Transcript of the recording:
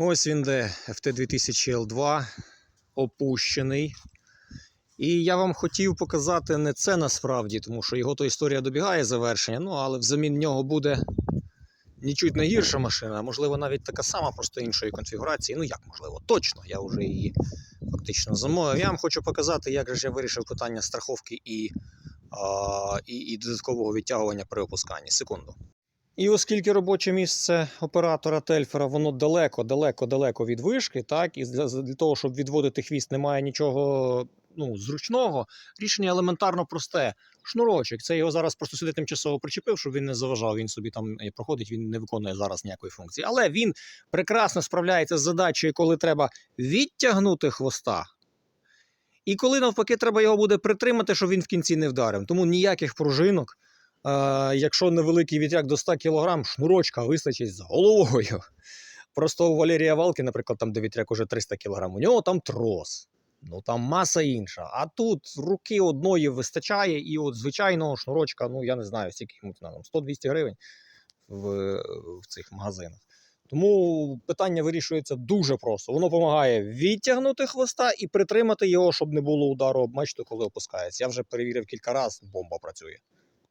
Ось він де FT2000L2 опущений. І я вам хотів показати не це насправді, тому що його то історія добігає завершення, ну але взамін нього буде нічуть не гірша машина, а можливо навіть така сама, просто іншої конфігурації. Ну як можливо, точно, я вже її фактично замовив. Я вам хочу показати, як же я вирішив питання страховки і, а, і, і додаткового відтягування при опусканні. Секунду. І оскільки робоче місце оператора Тельфера, воно далеко, далеко, далеко від вишки, так, і для, того, щоб відводити хвіст, немає нічого ну, зручного, рішення елементарно просте. Шнурочок. Це його зараз просто сюди тимчасово причепив, щоб він не заважав. Він собі там е, проходить, він не виконує зараз ніякої функції. Але він прекрасно справляється з задачею, коли треба відтягнути хвоста. І коли навпаки треба його буде притримати, щоб він в кінці не вдарив. Тому ніяких пружинок. Якщо невеликий вітряк до 100 кг, шнурочка вистачить з головою. Просто у Валерія Валки, наприклад, там де вітряк уже 300 кг, у нього там трос. Ну там маса інша. А тут руки одної вистачає, і от звичайного шнурочка, ну я не знаю, скільки йому там 100-200 гривень в, в цих магазинах. Тому питання вирішується дуже просто. Воно допомагає відтягнути хвоста і притримати його, щоб не було удару об мачту, коли опускається. Я вже перевірив кілька разів, бомба працює.